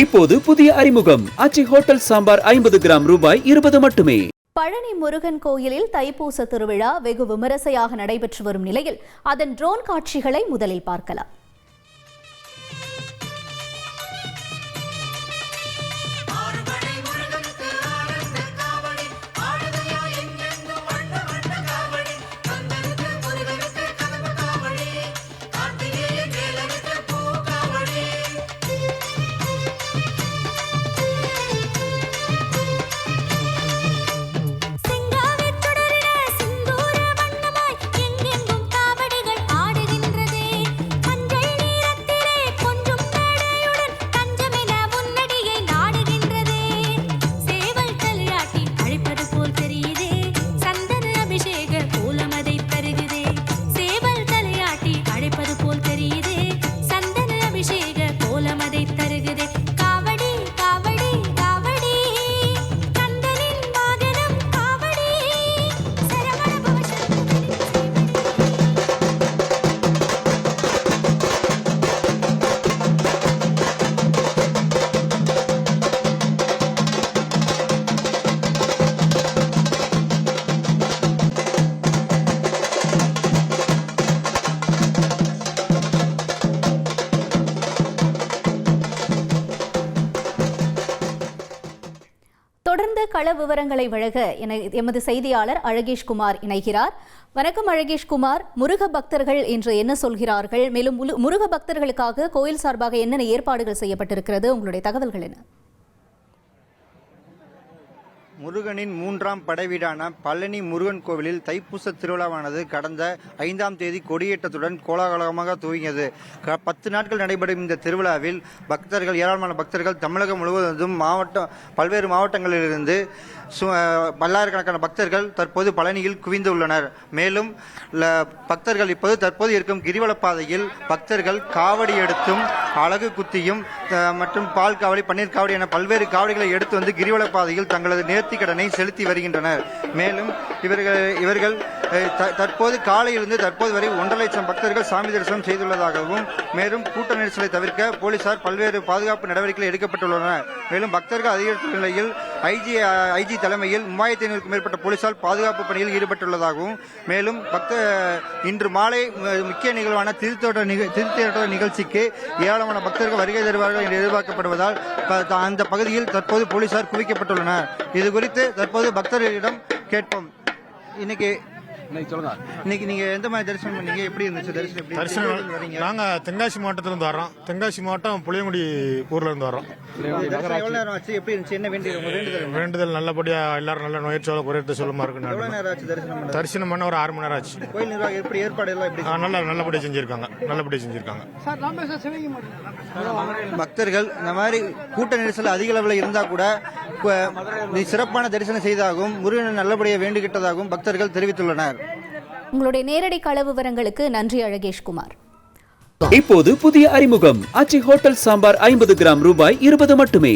இப்போது புதிய அறிமுகம். அச்சி ஹோட்டல் சாம்பார் ஐம்பது கிராம் ரூபாய் இருபது மட்டுமே. பழனி முருகன் கோயிலில் தைப்பூச திருவிழா வெகு விமரிசையாக நடைபெற்று வரும் நிலையில் அதன் ட்ரோன் காட்சிகளை முதலில் பார்க்கலாம். தொடர்ந்து கள விவரங்களை வழங்க என எமது செய்தியாளர் அழகேஷ்குமார் இணைகிறார். வணக்கம் அழகேஷ் குமார். முருக பக்தர்கள் என்று என்ன சொல்கிறார்கள்? மேலும் முழு- முருக பக்தர்களுக்காக கோயில் சார்பாக என்னென்ன ஏற்பாடுகள் செய்யப்பட்டிருக்கிறது? உங்களுடைய தகவல்கள் என்ன? முருகனின் மூன்றாம் படைவீடான பழனி முருகன் கோவிலில் தைப்பூச திருவிழாவானது கடந்த ஐந்தாம் தேதி கொடியேற்றத்துடன் கோலாகலமாக துவங்கியது. க- பத்து நாட்கள் நடைபெறும் இந்த திருவிழாவில் பக்தர்கள் ஏராளமான பக்தர்கள் தமிழகம் முழுவதும் மாவட்டம் பல்வேறு மாவட்டங்களிலிருந்து சு- பல்லாயிரக்கணக்கான பக்தர்கள் தற்போது பழனியில் குவிந்துள்ளனர் மேலும் ல- பக்தர்கள் இப்போது தற்போது இருக்கும் கிரிவலப் பாதையில் பக்தர்கள் காவடி எடுத்தும் அழகு குத்தியும் மற்றும் பால் காவடி பன்னீர் காவடி என பல்வேறு காவடிகளை எடுத்து வந்து கிரிவல பாதையில் தங்களது நேர்த்தி கடனை செலுத்தி வருகின்றனர். மேலும் இவர்கள் இவர்கள் தற்போது காலையிலிருந்து தற்போது வரை ஒன்றரை லட்சம் பக்தர்கள் சாமி தரிசனம் செய்துள்ளதாகவும் மேலும் கூட்ட நெரிசலை தவிர்க்க போலீசார் பல்வேறு பாதுகாப்பு நடவடிக்கைகள் எடுக்கப்பட்டுள்ளன மேலும் பக்தர்கள் அதிகரித்த நிலையில் ஐஜி ஐஜி தலைமையில் மூவாயிரத்தி ஐநூறுக்கும் மேற்பட்ட போலீசார் பாதுகாப்பு பணியில் ஈடுபட்டுள்ளதாகவும் மேலும் பக்த இன்று மாலை முக்கிய நிகழ்வான திருத்தோட்ட நிக- நிகழ்ச்சிக்கு ஏராளமான பக்தர்கள் வருகை தருவார்கள் என்று எதிர்பார்க்கப்படுவதால் ப- த- அந்த பகுதியில் தற்போது போலீசார் குவிக்கப்பட்டுள்ளனர். இது குறித்து தற்போது பக்தர்களிடம் கேட்போம். இன்னைக்கு இன்னைக்கு நீங்க எந்த மாதிரி தரிசனம் பண்ணீங்க? எப்படி இருந்துச்சு? தரிசனம் எப்படி தரிசனம் வரீங்க நாங்க தென்காசி மாவட்டத்துல இருந்து வர்றோம். தென்காசி மாவட்டம் புளியங்குடி ஊர்ல இருந்து வர்றோம். தரிசனம் எவ்வளவு நேரம் ஆச்சு? எப்படி இருந்துச்சு? என்ன வேண்டிய உங்க வேண்டுதல் நல்லபடியா எல்லாரும் நல்ல நோயற்றோட குறையத்தை சொல்லுமா எவ்வளவு இருக்கு நேரம் ஆச்சு தரிசனம் பண்ண தரிசனம் பண்ண ஒரு ஆறு மணி நேரம் ஆச்சு. கோயில் நிர்வாகம் எப்படி? ஏற்பாடு எல்லாம் எப்படி நல்லா நல்லபடியா செஞ்சிருக்காங்க. நல்லபடியா செஞ்சிருக்காங்க. பக்தர்கள் இந்த மாதிரி கூட்ட நெரிசல் அதிக அளவில் இருந்தா கூட சிறப்பான தரிசனம் செய்ததாகவும் முருகனை நல்லபடியாக வேண்டுகிட்டதாகவும் பக்தர்கள் தெரிவித்துள்ளனர். உங்களுடைய நேரடி கள விவரங்களுக்கு நன்றி அழகேஷ் குமார் இப்போது புதிய அறிமுகம். அச்சி ஹோட்டல் சாம்பார் ஐம்பது கிராம் ரூபாய் இருபது மட்டுமே.